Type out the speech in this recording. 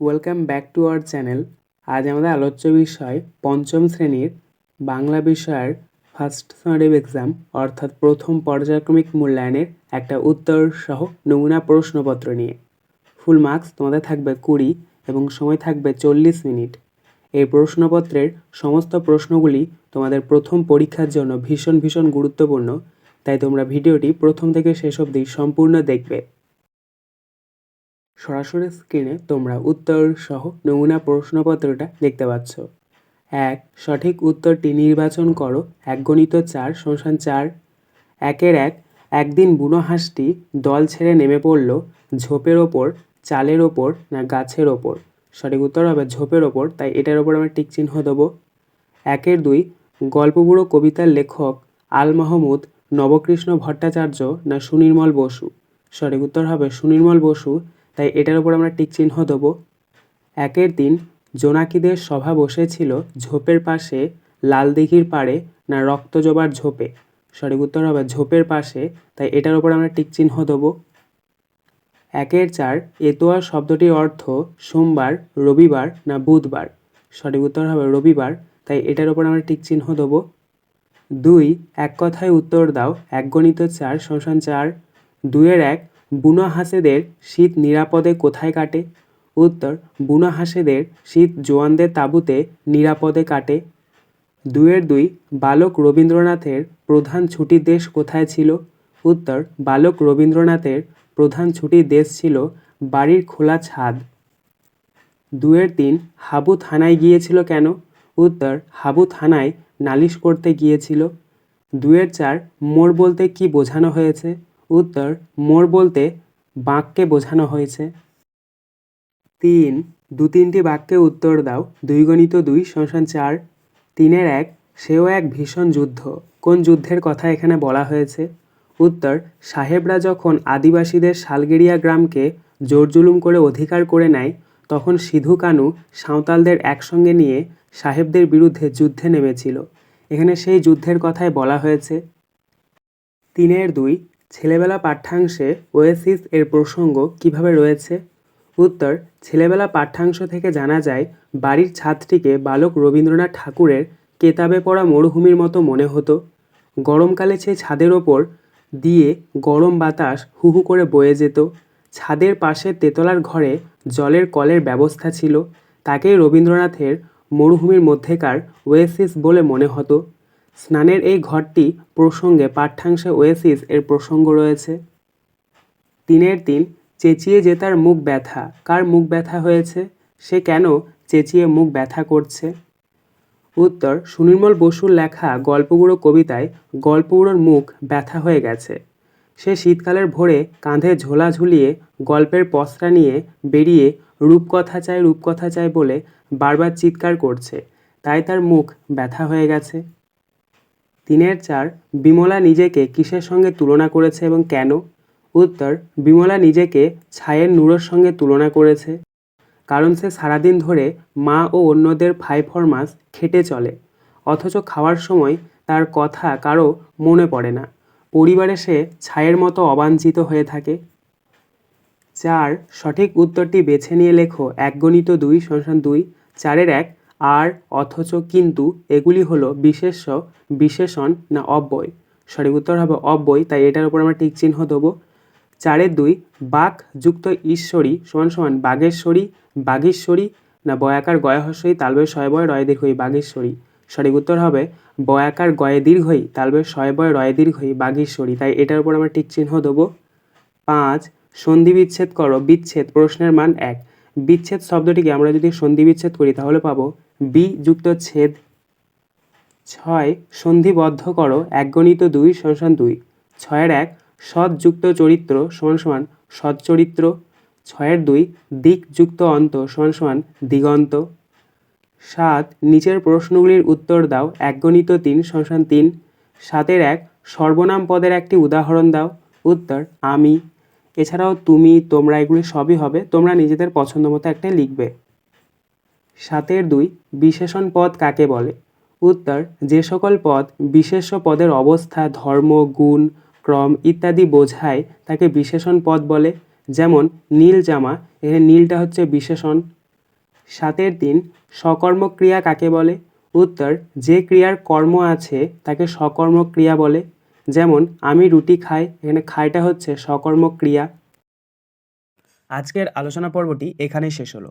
Welcome back to our channel আজ আমাদের আলোচ্য বিষয় পঞ্চম শ্রেণির বাংলা বিষয়ের ফার্স্ট সামারিভ এক্সাম অর্থাৎ প্রথম পর্যায়ক্রমিক মূল্যায়নের একটা উত্তর সহ নমুনা প্রশ্নপত্র নিয়ে। ফুল মার্কস তোমাদের থাকবে কুড়ি এবং সময় থাকবে চল্লিশ মিনিট। এই প্রশ্নপত্রের সমস্ত প্রশ্নগুলি তোমাদের প্রথম পরীক্ষার জন্য ভীষণ ভীষণ গুরুত্বপূর্ণ, তাই তোমরা ভিডিওটি প্রথম থেকে শেষ অবধি সম্পূর্ণ দেখবে। সরাসরি স্ক্রিনে তোমরা উত্তর সহ নমুনা প্রশ্নপত্রটা দেখতে পাচ্ছ। এক, সঠিক উত্তরটি নির্বাচন করো। এক গণিত চার শোষণ চার। একের এক, একদিন বুনো হাঁসটি দল ছেড়ে নেমে পড়ল ঝোপের ওপর, চালের ওপর না গাছের ওপর। সঠিক উত্তর হবে ঝোপের ওপর, তাই এটার ওপর আমরা টিক চিহ্ন দেবো। একের দুই গল্পবুড়ো কবিতার লেখক আল মাহমুদ, নবকৃষ্ণ ভট্টাচার্য না সুনির্মল বসু। সঠিক উত্তর হবে সুনির্মল বসু। তাই এটার উপর আমরা টিক চিহ্ন দেবো। একের দিন জোনাকিদের সভা বসেছিল ঝোপের পাশে, লাল দিঘির পাড়ে না রক্ত রক্তজবার ঝোপে। সঠিক উত্তর হবে ঝোপের পাশে, তাই এটার উপর আমরা টিক চিহ্ন দেবো। একের চার, এতোয়া শব্দটির অর্থ সোমবার, রবিবার না বুধবার। সঠিক উত্তর হবে রবিবার, তাই এটার উপর আমরা টিক চিহ্ন দেবো। দুই, এক কথায় উত্তর দাও, এক গণিত চার, শোষণ চার। দুইয়ের এক বুনো হাঁসেদের শীত নিরাপদে কোথায় কাটে? উত্তর বুনো হাঁসেদের শীত জোয়ানদের তাঁবুতে নিরাপদে কাটে। দুইয়ের দুই, বালক রবীন্দ্রনাথের প্রধান ছুটির দেশ কোথায় ছিল? উত্তর, বালক রবীন্দ্রনাথের প্রধান ছুটির দেশ ছিল বাড়ির খোলা ছাদ। দুয়ের তিন, হাবু থানায় গিয়েছিল কেন? উত্তর, হাবু থানায় নালিশ করতে গিয়েছিল। দুয়ের চার মোর বলতে কি বোঝানো হয়েছে? উত্তর, মোর বলতে বাঁককে বোঝানো হয়েছে। তিন, দু তিনটি বাক্যে উত্তর দাও। দুই গণিত দুই শোষণ চার। তিনের এক, সেও এক ভীষণ যুদ্ধ। কোন যুদ্ধের কথা এখানে বলা হয়েছে? উত্তর, সাহেবরা যখন আদিবাসীদের শালগেরিয়া গ্রামকে জোরজুলুম করে অধিকার করে নেয়, তখন সিধু কানু সাঁওতালদের একসঙ্গে নিয়ে সাহেবদের বিরুদ্ধে যুদ্ধে নেমেছিল। এখানে সেই যুদ্ধের কথাই বলা হয়েছে। তিনের দুই ছেলেবেলা পাঠ্যাংশে ওয়েসিস এর প্রসঙ্গ কীভাবে রয়েছে? উত্তর, ছেলেবেলা পাঠ্যাংশ থেকে জানা যায়, বাড়ির ছাদটিকে বালক রবীন্দ্রনাথ ঠাকুরের কেতাবে পড়া মরুভূমির মতো মনে হতো। গরমকালে সেই ছাদের ওপর দিয়ে গরম বাতাস হু হু করে বয়ে যেত। ছাদের পাশে তেতলার ঘরে জলের কলের ব্যবস্থা ছিল। তাকেই রবীন্দ্রনাথের মরুভূমির মধ্যেকার ওয়েসিস বলে মনে হতো। স্নানের এই ঘরটি প্রসঙ্গে পাঠ্যাংশে ওয়েসিস এর প্রসঙ্গ রয়েছে। তিনের তিন চেঁচিয়ে যে তার মুখ ব্যথা, কার মুখ ব্যথা হয়েছে, সে কেন চেঁচিয়ে মুখ ব্যথা করছে? উত্তর, সুনির্মল বসুর লেখা গল্পগুলো কবিতায় গল্পগুলোর মুখ ব্যথা হয়ে গেছে। সে শীতকালের ভোরে কাঁধে ঝোলা ঝুলিয়ে গল্পের পসরা নিয়ে বেরিয়ে রূপকথা চায় রূপকথা চায় বলে বারবার চিৎকার করছে। তাই তার মুখ ব্যথা হয়ে গেছে। তিনের চার, বিমলা নিজেকে কিসের সঙ্গে তুলনা করেছে এবং কেন? উত্তর, বিমলা নিজেকে ছায়ের নূরের সঙ্গে তুলনা করেছে। কারণ সে সারাদিন ধরে মা ও অন্যদের ফাই ফরমাস খেটে চলে। অথচ খাওয়ার সময় তার কথা কারও মনে পড়ে না। পরিবারে সে ছায়ের মতো অবাঞ্ছিত হয়ে থাকে। চার, সঠিক উত্তরটি বেছে নিয়ে লেখো এক গণিত দুই সংসান দুই, চারের এক আর অথচ কিন্তু এগুলি হলো বিশেষ্য, বিশেষণ না অব্যয়। সঠিক উত্তর হবে অব্যয়, তাই এটার উপর আমরা টিক চিহ্ন দেবো। চারের দুই বাঘ যুক্ত ঈশ্বরী সমান সমান বাঘেশ্বরী বাঘেশ্বরী না বয়াকার গয়াহস্যই তালবে শয় বয় রয় দীর্ঘই বাঘেশ্বরী সঠিক উত্তর হবে বয়াকার গয়ে দীর্ঘই, তালবে শয় বয় রয় দীর্ঘই বাঘেশ্বরী তাই এটার উপর আমরা টিক চিহ্ন দেবো। পাঁচ সন্ধি বিচ্ছেদ করো, বিচ্ছেদ, প্রশ্নের মান এক। বিচ্ছেদ শব্দটিকে আমরা যদি সন্ধি বিচ্ছেদ করি তাহলে পাবো বি যুক্ত ছেদ ছয় সন্ধিবদ্ধ করো এক গণিত দুই সংসান দুই। ছয়ের এক সৎ যুক্ত চরিত্র সমান সমান সৎ চরিত্র ছয়ের দুই দিক যুক্ত অন্ত সমান সমান দিগন্ত। সাত নিচের প্রশ্নগুলির উত্তর দাও এক গণিত তিন সংসান তিন। সাতের এক সর্বনাম পদের একটি উদাহরণ দাও। উত্তর, আমি। এছাড়াও তুমি, তোমরা এগুলি সবই হবে, তোমরা নিজেদের পছন্দ মতো একটা লিখবে। সাতের দুই বিশেষণ পদ কাকে বলে? উত্তর, যে সকল পদ বিশেষ্য পদের অবস্থা, ধর্ম, গুণ, ক্রম ইত্যাদি বোঝায় তাকে বিশেষণ পদ বলে। যেমন, নীল জামা এখানে নীলটা হচ্ছে বিশেষণ। সাতের তিন সকর্মক ক্রিয়া কাকে বলে? উত্তর, যে ক্রিয়ার কর্ম আছে তাকে সকর্মক ক্রিয়া বলে। যেমন, আমি রুটি খাই, এখানে খাইটা হচ্ছে সকর্মক ক্রিয়া। আজকের আলোচনা পর্বটি এখানেই শেষ হলো।